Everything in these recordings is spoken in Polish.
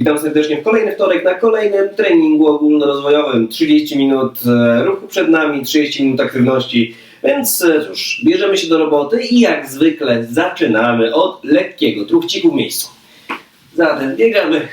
Witam serdecznie w kolejny wtorek na kolejnym treningu ogólnorozwojowym. 30 minut e, ruchu przed nami, 30 minut aktywności, więc e, cóż, bierzemy się do roboty i jak zwykle zaczynamy od lekkiego truchciku w miejscu. Zatem biegamy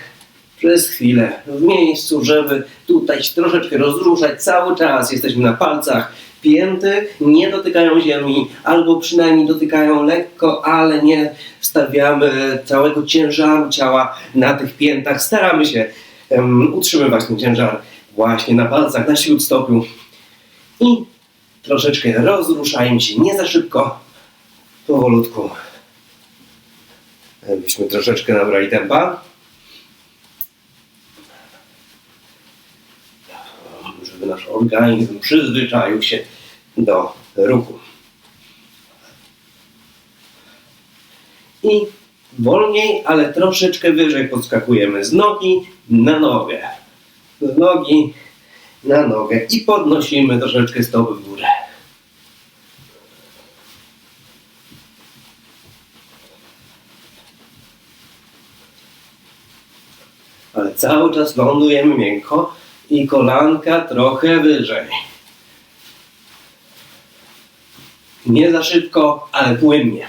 przez chwilę w miejscu, żeby tutaj troszeczkę rozruszać. Cały czas jesteśmy na palcach. Pięty nie dotykają ziemi, albo przynajmniej dotykają lekko, ale nie stawiamy całego ciężaru ciała na tych piętach. Staramy się em, utrzymywać ten ciężar właśnie na palcach, na śródstopiu. I troszeczkę rozruszajmy się, nie za szybko, powolutku. Byśmy troszeczkę nabrali tempa. żeby nasz organizm przyzwyczaił się do ruchu. I wolniej, ale troszeczkę wyżej podskakujemy z nogi na nogę. Z nogi na nogę i podnosimy troszeczkę stopy w górę. Ale cały czas lądujemy miękko i kolanka trochę wyżej. Nie za szybko, ale płynnie.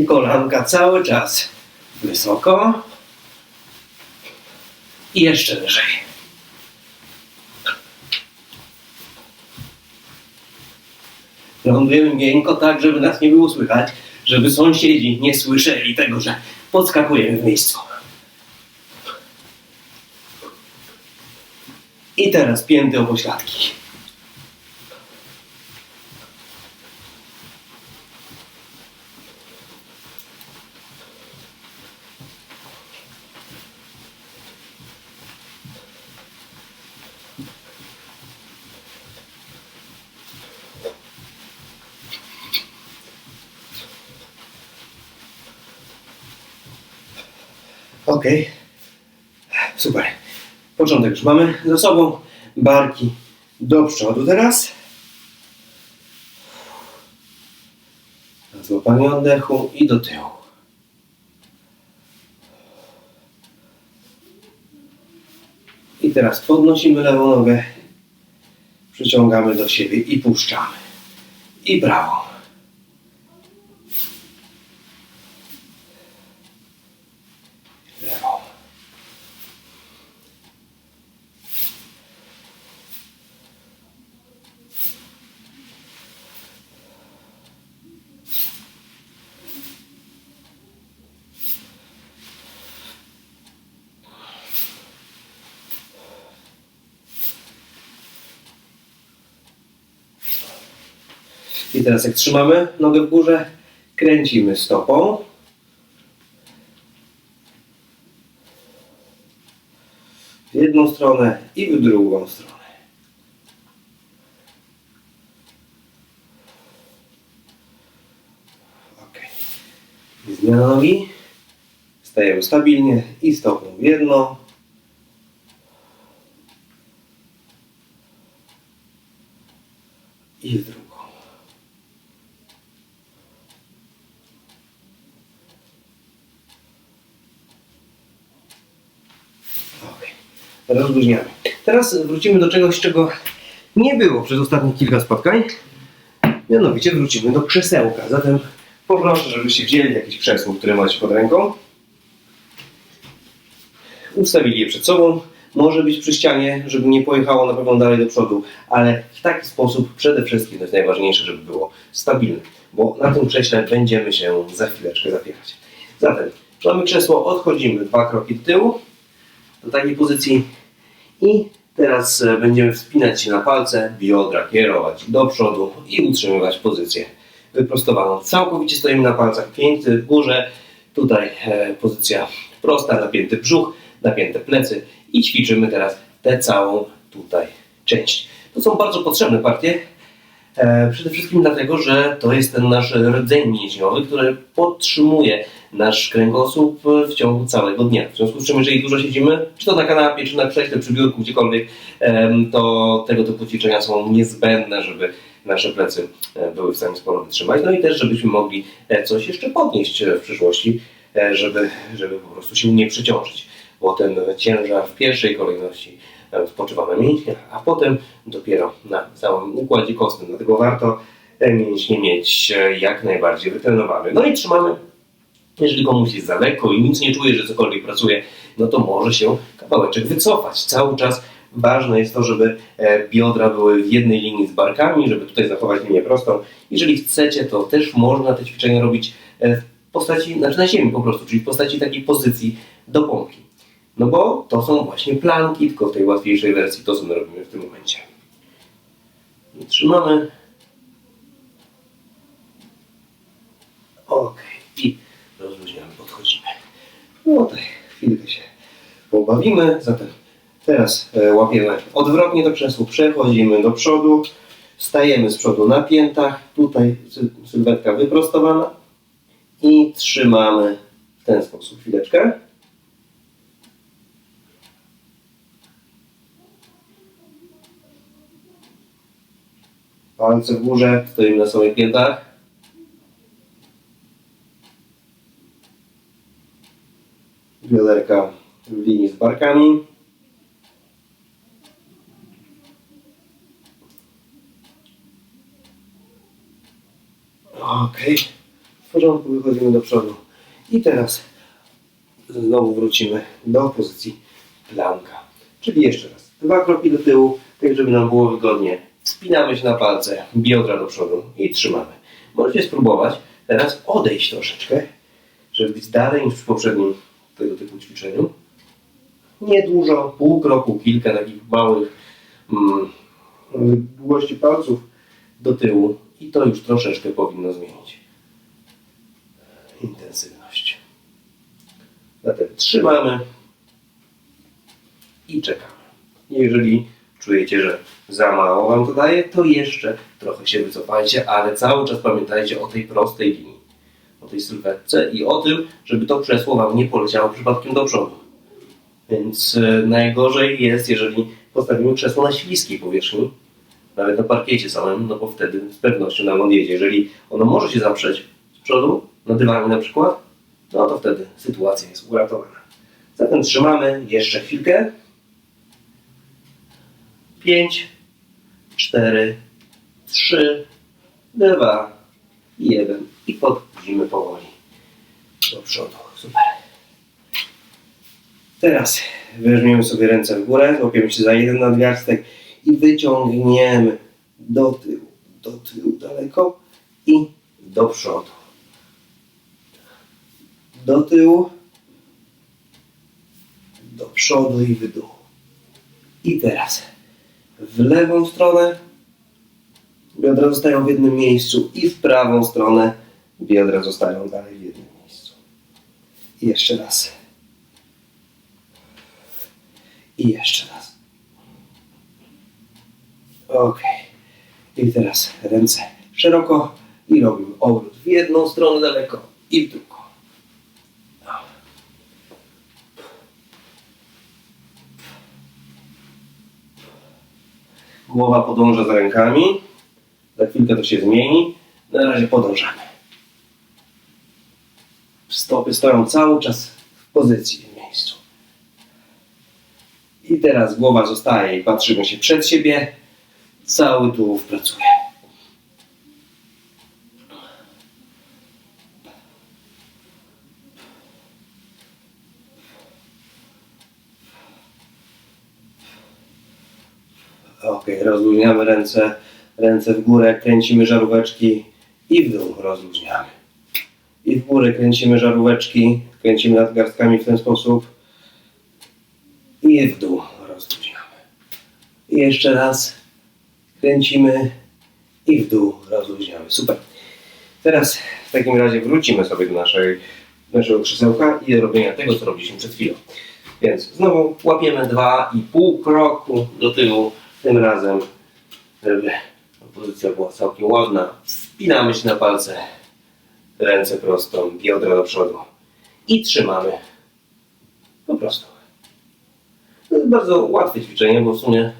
I kolanka cały czas wysoko i jeszcze wyżej. Lądujemy miękko tak, żeby nas nie było słychać, żeby sąsiedzi nie słyszeli tego, że podskakujemy w miejscu. I teraz pięty o Okej. Super. Początek już mamy za sobą. Barki do przodu teraz. Złapanie oddechu i do tyłu. I teraz podnosimy lewą nogę. Przyciągamy do siebie i puszczamy. I prawą. Lewą. I teraz jak trzymamy nogę w górze, kręcimy stopą. W jedną stronę i w drugą stronę. Ok. Zmiana nogi. Stajemy stabilnie i stopą w jedną. I w drugą. Okej. Rozluźniamy. Teraz wrócimy do czegoś, czego nie było przez ostatnie kilka spotkań. Mianowicie wrócimy do krzesełka. Zatem poproszę, żebyście wzięli jakieś krzesło, które macie pod ręką. Ustawili je przed sobą. Może być przy ścianie, żeby nie pojechało na pewno dalej do przodu, ale w taki sposób przede wszystkim to jest najważniejsze, żeby było stabilne, bo na tym krześle będziemy się za chwileczkę zapierać. Zatem mamy krzesło, odchodzimy dwa kroki do tyłu, do takiej pozycji i teraz e, będziemy wspinać się na palce, biodra kierować do przodu i utrzymywać pozycję wyprostowaną. Całkowicie stoimy na palcach, pięty w górze, tutaj e, pozycja prosta, napięty brzuch, napięte plecy i ćwiczymy teraz tę całą tutaj część. To są bardzo potrzebne partie, e, przede wszystkim dlatego, że to jest ten nasz rdzeń mięśniowy, który podtrzymuje nasz kręgosłup w ciągu całego dnia. W związku z czym, jeżeli dużo siedzimy, czy to na kanapie, czy na krześle, przy biurku, gdziekolwiek, to tego typu ćwiczenia są niezbędne, żeby nasze plecy e, były w stanie sporo wytrzymać. No i też, żebyśmy mogli e, coś jeszcze podnieść e, w przyszłości, żeby, żeby po prostu się nie przeciążyć, bo ten ciężar w pierwszej kolejności spoczywa na mięśniach, a potem dopiero na całym układzie kostnym. Dlatego warto mięśnie mieć jak najbardziej wytrenowane. No i trzymamy jeżeli komuś jest za lekko i nic nie czuje, że cokolwiek pracuje, no to może się kawałeczek wycofać. Cały czas ważne jest to, żeby e, biodra były w jednej linii z barkami, żeby tutaj zachować linię prostą. Jeżeli chcecie, to też można te ćwiczenia robić e, w postaci, znaczy na ziemi po prostu, czyli w postaci takiej pozycji do pompki. No bo to są właśnie planki, tylko w tej łatwiejszej wersji to, co my robimy w tym momencie. Trzymamy. Ok. I. No tak, chwilkę się pobawimy. Zatem teraz e, łapiemy odwrotnie do krzesła, przechodzimy do przodu, stajemy z przodu na piętach, tutaj sy- sylwetka wyprostowana i trzymamy w ten sposób chwileczkę. Palce w górze, stoimy na samych piętach. Bioderka w linii z barkami. Ok, w porządku, wychodzimy do przodu. I teraz znowu wrócimy do pozycji planka. Czyli jeszcze raz, dwa kroki do tyłu, tak żeby nam było wygodnie. Wspinamy się na palce, biodra do przodu i trzymamy. Możecie spróbować teraz odejść troszeczkę, żeby być dalej niż przy poprzednim tego typu ćwiczeniu. Nie dużo, pół kroku, kilka takich małych mm, długości palców do tyłu i to już troszeczkę powinno zmienić intensywność. Zatem trzymamy i czekamy. Jeżeli czujecie, że za mało Wam to daje, to jeszcze trochę się wycofajcie, ale cały czas pamiętajcie o tej prostej linii, o tej sylwetce i o tym, żeby to krzesło Wam nie poleciało przypadkiem do przodu. Więc e, najgorzej jest, jeżeli postawimy krzesło na śliskiej powierzchni, nawet na parkiecie samym, no bo wtedy z pewnością nam odjedzie. Jeżeli ono może się zaprzeć z przodu, na dywanie na przykład, no to wtedy sytuacja jest uratowana. Zatem trzymamy jeszcze chwilkę. 5, 4, 3, 2, 1 i podchodzimy powoli do przodu. Super. Teraz weźmiemy sobie ręce w górę, złapiemy się za jeden nadgarstek i wyciągniemy do tyłu, do tyłu daleko i do przodu. Do tyłu, do przodu i w dół. I teraz w lewą stronę biodra zostają w jednym miejscu i w prawą stronę biodra zostają dalej w jednym miejscu. I jeszcze raz. I jeszcze raz. Ok. I teraz ręce szeroko i robimy obrót w jedną stronę daleko i w drugą. Głowa podąża za rękami. Za chwilkę to się zmieni. Na razie podążamy. Stopy stoją cały czas w pozycji w miejscu. I teraz głowa zostaje i patrzymy się przed siebie. Cały tułów pracuje. Ok, rozluźniamy ręce, ręce w górę, kręcimy żaróweczki i w dół rozluźniamy. I w górę kręcimy żaróweczki, kręcimy nadgarstkami w ten sposób i w dół rozluźniamy. I jeszcze raz kręcimy i w dół rozluźniamy. Super. Teraz w takim razie wrócimy sobie do naszej, naszego krzesełka i do robienia tego, co robiliśmy przed chwilą. Więc znowu łapiemy dwa i pół kroku do tyłu, tym razem, żeby pozycja była całkiem ładna. Wspinamy się na palce, ręce prosto, biodra do przodu i trzymamy. Po prostu. To jest bardzo łatwe ćwiczenie, bo w sumie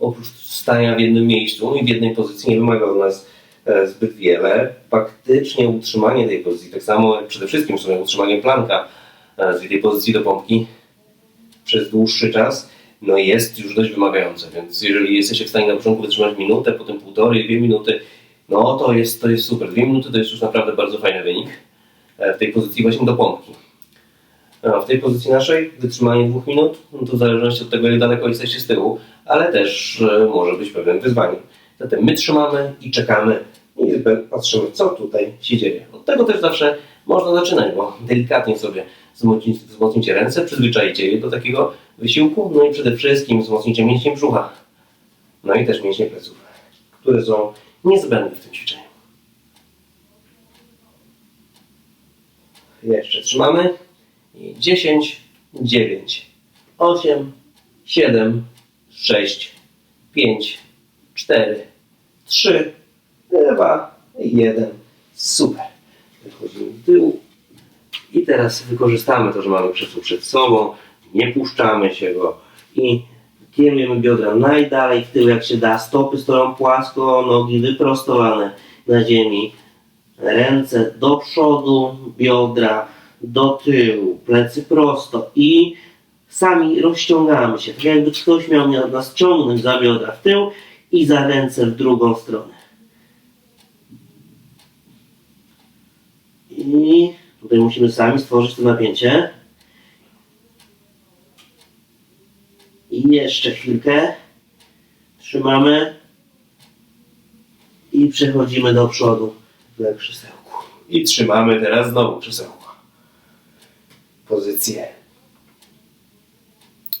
oprócz stania w jednym miejscu i w jednej pozycji nie wymaga od nas e, zbyt wiele. Faktycznie utrzymanie tej pozycji, tak samo przede wszystkim w sumie utrzymanie planka e, z tej pozycji do pompki przez dłuższy czas, no jest już dość wymagające, więc jeżeli jesteście w stanie na początku wytrzymać minutę, potem półtorej, dwie minuty, no to jest, to jest super. Dwie minuty to jest już naprawdę bardzo fajny wynik e, w tej pozycji właśnie do pompki. A w tej pozycji naszej wytrzymanie dwóch minut, no to w zależności od tego, jak daleko jesteście z tyłu, ale też e, może być pewnym wyzwaniem. Zatem my trzymamy i czekamy i patrzymy, co tutaj się dzieje. Od tego też zawsze można zaczynać, bo delikatnie sobie wzmocnicie, wzmocnicie ręce, przyzwyczajicie je do takiego wysiłku, no i przede wszystkim wzmocnicie mięśnie brzucha, no i też mięśnie pleców, które są niezbędne w tym ćwiczeniu. Jeszcze trzymamy. I 10, 9, 8, 7, 6, 5, 4, 3, 2, 1. Super. Wychodzimy w tył. I teraz wykorzystamy to, że mamy krzesło przed sobą. Nie puszczamy się go. I kierujemy biodra najdalej w tył jak się da. Stopy stoją płasko, nogi wyprostowane na ziemi. Ręce do przodu, biodra do tyłu, plecy prosto i sami rozciągamy się, tak jakby ktoś miał nas ciągnąć za biodra w tył i za ręce w drugą stronę. I tutaj musimy sami stworzyć to napięcie. I jeszcze chwilkę. Trzymamy. I przechodzimy do przodu w krzesełku. I trzymamy teraz znowu krzesełko pozycję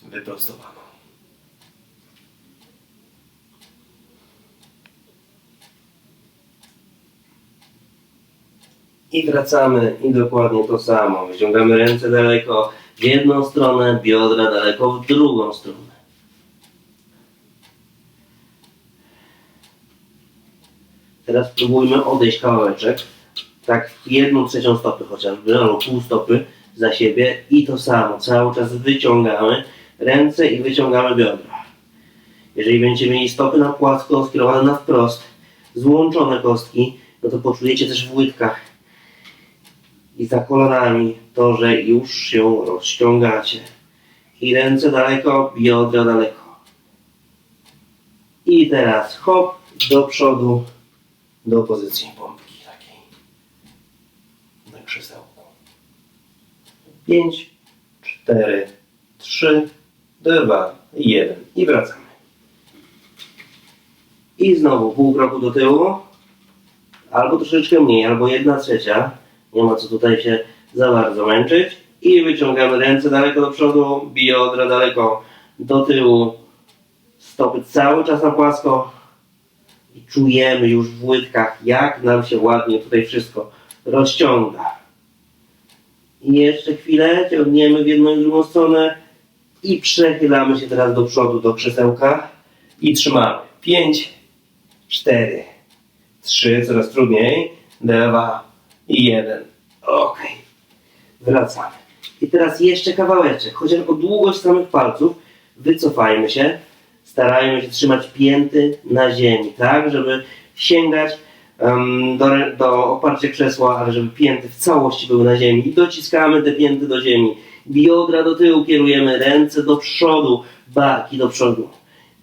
wyprostowaną. I wracamy i dokładnie to samo. Wyciągamy ręce daleko w jedną stronę, biodra daleko w drugą stronę. Teraz spróbujmy odejść kawałeczek, tak jedną trzecią stopy chociażby, albo pół stopy, za siebie i to samo. Cały czas wyciągamy ręce i wyciągamy biodra. Jeżeli będziecie mieli stopy na płasko, skierowane na wprost, złączone kostki, no to poczujecie też w łydkach i za kolanami to, że już się rozciągacie. I ręce daleko, biodra daleko. I teraz hop do przodu, do pozycji pompki takiej. Na krzesełku. 5, 4, 3, 2, 1 i wracamy. I znowu pół kroku do tyłu, albo troszeczkę mniej, albo jedna trzecia. Nie ma co tutaj się za bardzo męczyć. I wyciągamy ręce daleko do przodu, biodra daleko do tyłu, stopy cały czas na płasko. I czujemy już w łydkach, jak nam się ładnie tutaj wszystko rozciąga. I jeszcze chwilę ciągniemy w jedną i drugą stronę i przechylamy się teraz do przodu, do krzesełka i trzymamy. 5, 4, 3, coraz trudniej, 2 i 1. Ok. Wracamy. I teraz jeszcze kawałeczek, chociaż o długość samych palców wycofajmy się. Starajmy się trzymać pięty na ziemi, tak, żeby sięgać do, do oparcia krzesła, ale żeby pięty w całości były na ziemi. I dociskamy te pięty do ziemi. Biodra do tyłu kierujemy, ręce do przodu, barki do przodu.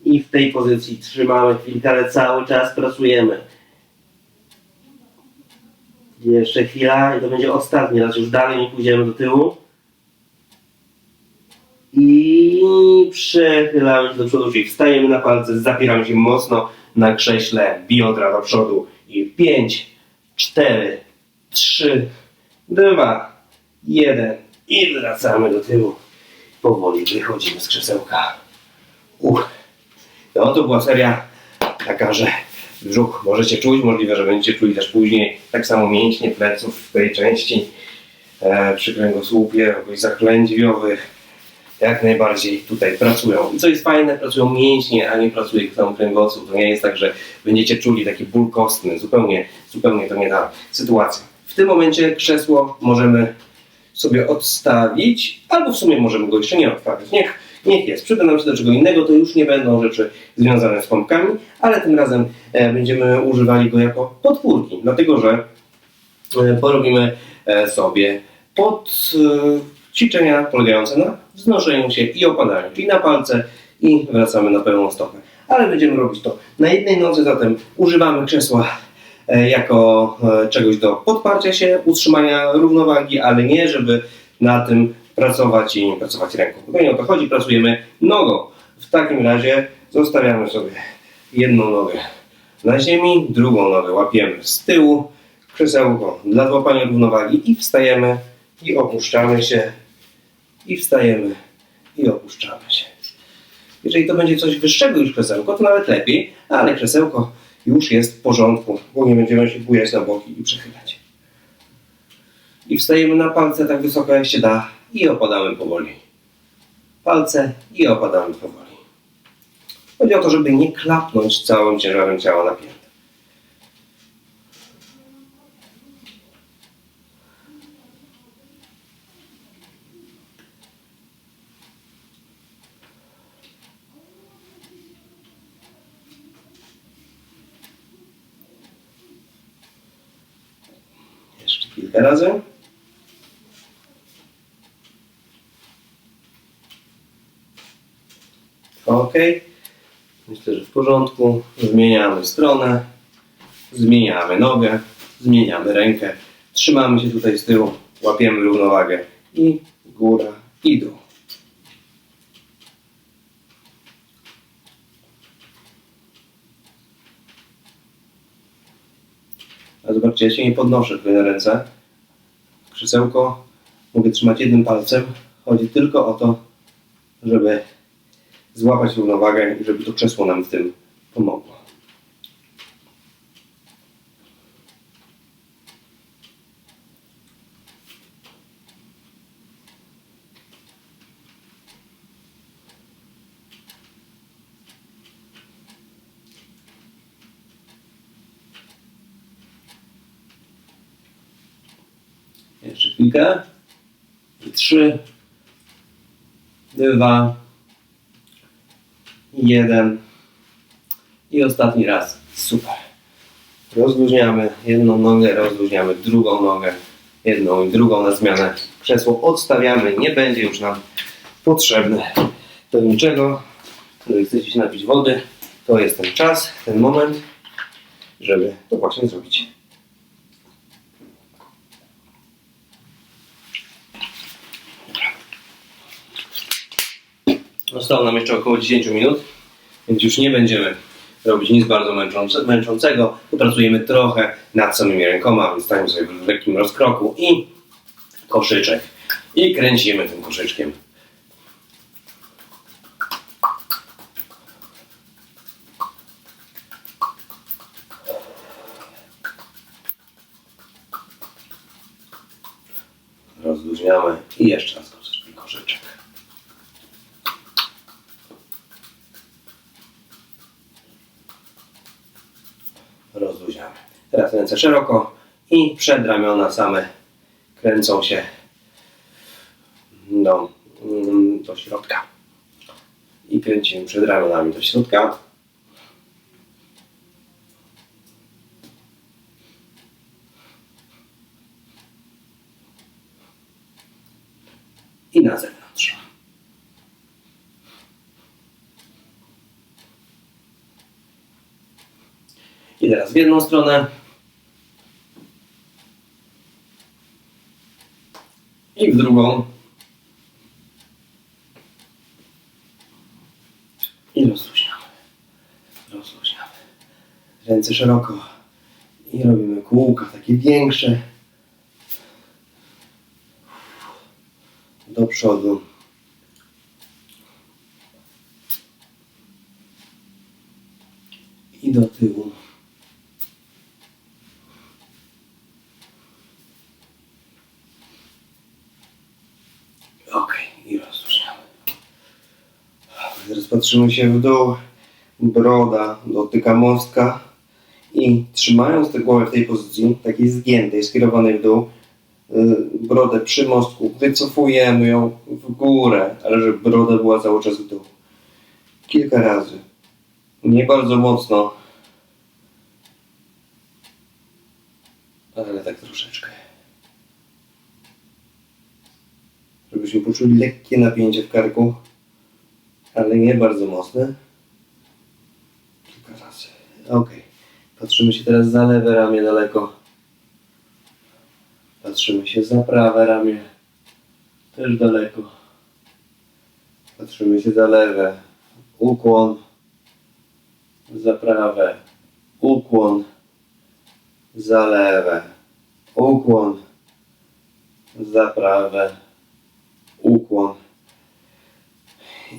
I w tej pozycji trzymamy chwilkę, ale cały czas pracujemy. Jeszcze chwila i to będzie ostatni raz, już dalej nie pójdziemy do tyłu. I przechylamy się do przodu, czyli wstajemy na palce, zapieramy się mocno na krześle, biodra do przodu i 5, 4, 3, 2, 1 i wracamy do tyłu. Powoli wychodzimy z krzesełka. Uch. No to była seria taka, że brzuch możecie czuć, możliwe, że będziecie czuli też później tak samo mięśnie pleców w tej części e, przy kręgosłupie, jakoś zaklędźwiowych jak najbardziej tutaj pracują. I co jest fajne, pracują mięśnie, a nie pracuje sam kręgosłup. To nie jest tak, że będziecie czuli taki ból kostny. Zupełnie, zupełnie to nie ta sytuacja. W tym momencie krzesło możemy sobie odstawić, albo w sumie możemy go jeszcze nie odstawiać. Niech, niech jest. Przyda nam się do czego innego, to już nie będą rzeczy związane z pompkami, ale tym razem e, będziemy używali go jako podpórki, dlatego że e, porobimy e, sobie pod ćwiczenia polegające na wznoszeniu się i opadaniu, czyli na palce i wracamy na pełną stopę. Ale będziemy robić to na jednej nodze, zatem używamy krzesła e, jako e, czegoś do podparcia się, utrzymania równowagi, ale nie, żeby na tym pracować i nie pracować ręką. Bo nie o to chodzi, pracujemy nogą. W takim razie zostawiamy sobie jedną nogę na ziemi, drugą nogę łapiemy z tyłu, krzesełko dla złapania równowagi i wstajemy i opuszczamy się i wstajemy i opuszczamy się. Jeżeli to będzie coś wyższego niż krzesełko, to nawet lepiej, ale krzesełko już jest w porządku, bo nie będziemy się bujać na boki i przechylać. I wstajemy na palce tak wysoko jak się da i opadamy powoli. Palce i opadamy powoli. Chodzi o to, żeby nie klapnąć całym ciężarem ciała na piętę. Razy. Ok. Myślę, że w porządku. Zmieniamy stronę, zmieniamy nogę, zmieniamy rękę. Trzymamy się tutaj z tyłu, łapiemy równowagę i góra i dół. A zobaczcie, ja się nie podnoszę na ręce. Krzesełko mogę trzymać jednym palcem. Chodzi tylko o to, żeby złapać równowagę i żeby to krzesło nam w tym Trzy, dwa, jeden i ostatni raz. Super. Rozluźniamy jedną nogę, rozluźniamy drugą nogę, jedną i drugą na zmianę. Krzesło odstawiamy, nie będzie już nam potrzebne do niczego. Jeżeli chcecie się napić wody, to jest ten czas, ten moment, żeby to właśnie zrobić. Zostało nam jeszcze około 10 minut, więc już nie będziemy robić nic bardzo męczące, męczącego. Popracujemy trochę nad samymi rękoma, więc stajemy sobie w lekkim rozkroku i koszyczek. I kręcimy tym koszyczkiem. Rozluźniamy i jeszcze raz koszyczek. koszyczek. rozluźniamy. Teraz ręce szeroko i przedramiona same kręcą się do, mm, do środka. I kręcimy przed ramionami do środka. I na zewnątrz. I teraz w jedną stronę. I w drugą. I rozluźniamy. Rozluźniamy. Ręce szeroko. I robimy kółka takie większe. Do przodu. I do tyłu. Ok, i rozluźniamy. Patrzymy się w dół. Broda dotyka mostka. I trzymając tę głowę w tej pozycji, takiej zgiętej, skierowanej w dół, brodę przy mostku, wycofujemy ją w górę, ale żeby broda była cały czas w dół. Kilka razy. Nie bardzo mocno, ale tak troszeczkę. Żebyśmy poczuli lekkie napięcie w karku, ale nie bardzo mocne. Kilka razy. Ok. Patrzymy się teraz za lewe ramię daleko. Patrzymy się za prawe ramię. Też daleko. Patrzymy się za lewe. Ukłon. Za prawe. Ukłon. Za lewe. Ukłon. Za prawe. Ukłon.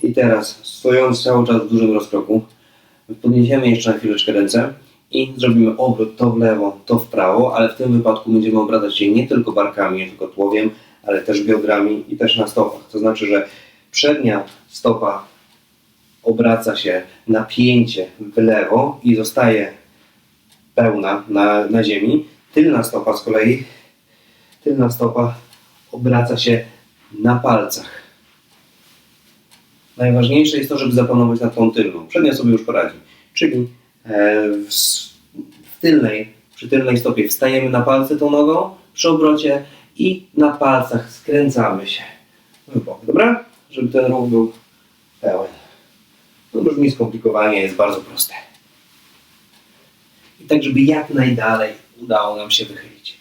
I teraz, stojąc cały czas w dużym rozkroku, podniesiemy jeszcze na chwileczkę ręce i zrobimy obrót to w lewo, to w prawo, ale w tym wypadku będziemy obracać się nie tylko barkami, nie tylko tułowiem, ale też biodrami i też na stopach. To znaczy, że przednia stopa obraca się napięcie w lewo i zostaje pełna na, na ziemi. Tylna stopa z kolei, tylna stopa obraca się na palcach. Najważniejsze jest to, żeby zapanować nad tą tylną. Przednia sobie już poradzi. Czyli e, w, tylnej, przy tylnej stopie wstajemy na palce tą nogą przy obrocie i na palcach skręcamy się w bok. Dobra? Żeby ten ruch był pełen. No brzmi skomplikowanie, jest bardzo proste. I tak, żeby jak najdalej udało nam się wychylić.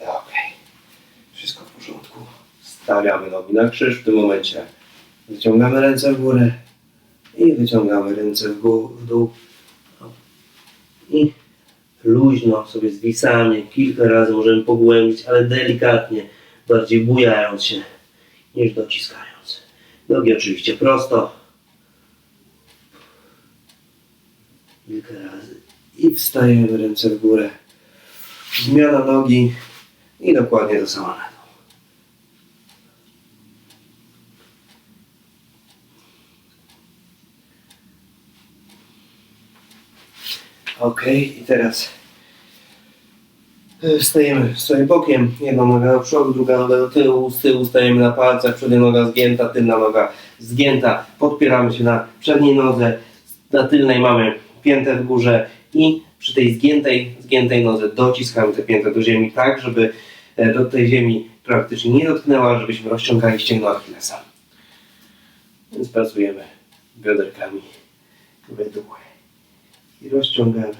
Okej. Wszystko w porządku. Stawiamy nogi na krzyż w tym momencie. Wyciągamy ręce w górę i wyciągamy ręce w, w dół. I luźno sobie zwisanie. Kilka razy możemy pogłębić, ale delikatnie, bardziej bujając się niż dociskając. Nogi oczywiście prosto. Kilka razy. I wstajemy ręce w górę. Zmiana nogi i dokładnie to samo na dół. Ok, i teraz e, stajemy swoim bokiem, jedna noga do przodu, druga noga do tyłu, z tyłu stajemy na palcach, przednia noga zgięta, tylna noga zgięta, podpieramy się na przedniej nodze, na tylnej mamy piętę w górze i przy tej zgiętej, zgiętej nodze dociskamy tę piętę do ziemi tak, żeby e, do tej ziemi praktycznie nie dotknęła, żebyśmy rozciągali ścięgno Achillesa. Więc pracujemy bioderkami w dół i rozciągamy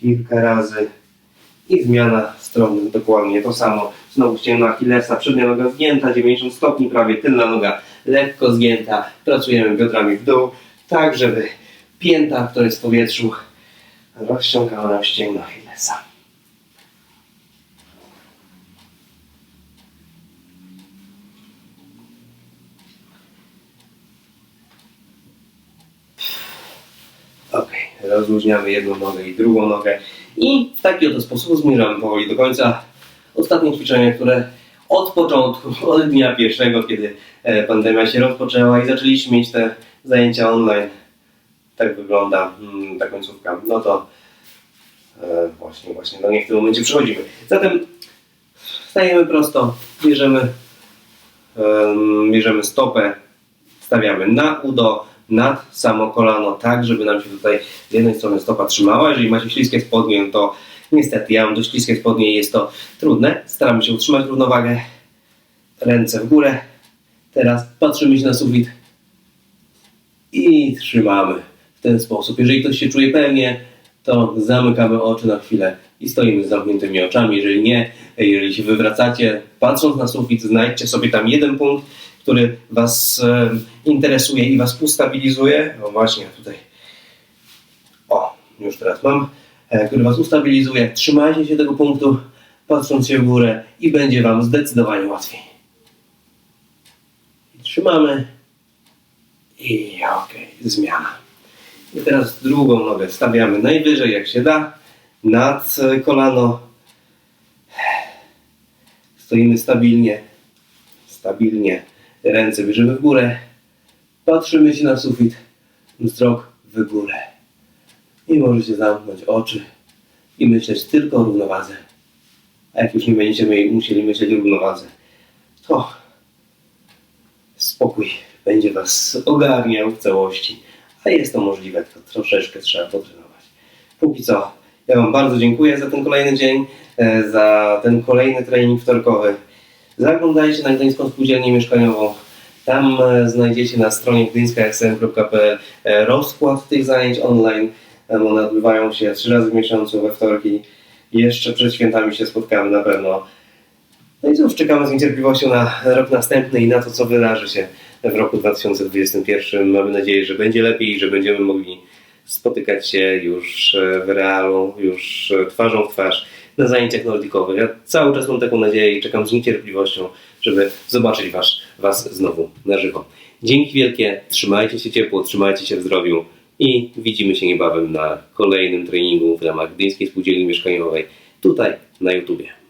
kilka razy i zmiana strony dokładnie to samo. Znowu ścięgno Achillesa, przednia noga zgięta, 90 stopni prawie, tylna noga lekko zgięta. Pracujemy biodrami w dół, tak żeby pięta, która jest w powietrzu, rozciągała nam ścięgno Achillesa. Ok, rozluźniamy jedną nogę i drugą nogę i w taki oto sposób zmierzamy powoli do końca. Ostatnie ćwiczenie, które od początku, od dnia pierwszego, kiedy e, pandemia się rozpoczęła i zaczęliśmy mieć te zajęcia online, tak wygląda mm, ta końcówka. No to e, właśnie, właśnie do niej w tym momencie przechodzimy. Zatem stajemy prosto, bierzemy, em, bierzemy stopę, stawiamy na udo, nad samo kolano, tak, żeby nam się tutaj z jednej strony stopa trzymała. Jeżeli macie śliskie spodnie, no to niestety ja mam dość śliskie spodnie i jest to trudne. Staramy się utrzymać równowagę. Ręce w górę. Teraz patrzymy się na sufit i trzymamy w ten sposób. Jeżeli ktoś się czuje pewnie, to zamykamy oczy na chwilę i stoimy z zamkniętymi oczami. Jeżeli nie, jeżeli się wywracacie, patrząc na sufit, znajdźcie sobie tam jeden punkt, który Was interesuje i Was ustabilizuje. O właśnie, tutaj. O, już teraz mam. E, który Was ustabilizuje. Trzymajcie się tego punktu, patrząc się w górę i będzie Wam zdecydowanie łatwiej. Trzymamy. I okej, zmiana. I teraz drugą nogę stawiamy najwyżej jak się da, nad e, kolano. Stoimy stabilnie, stabilnie. Ręce bierzemy w górę. Patrzymy się na sufit, wzrok w górę. I możecie zamknąć oczy i myśleć tylko o równowadze. A jak już nie będziecie mieli- musieli myśleć o równowadze, to spokój będzie Was ogarniał w całości. A jest to możliwe, to troszeczkę trzeba potrenować. Póki co, ja Wam bardzo dziękuję za ten kolejny dzień, e, za ten kolejny trening wtorkowy. Zaglądajcie na Gdyńską Spółdzielnię Mieszkaniową. Tam e, znajdziecie na stronie gdyńskasm.pl e, rozkład tych zajęć online. One odbywają się trzy razy w miesiącu we wtorki. Jeszcze przed świętami się spotkamy na pewno. No i cóż, czekamy z niecierpliwością na rok następny i na to, co wydarzy się w roku 2021. Mamy nadzieję, że będzie lepiej i że będziemy mogli spotykać się już e, w realu, już twarzą w twarz na zajęciach nordikowych. Ja cały czas mam taką nadzieję i czekam z niecierpliwością, żeby zobaczyć was, was znowu na żywo. Dzięki wielkie, trzymajcie się ciepło, trzymajcie się w zdrowiu i widzimy się niebawem na kolejnym treningu w ramach Gdyńskiej Spółdzielni Mieszkaniowej tutaj na YouTubie.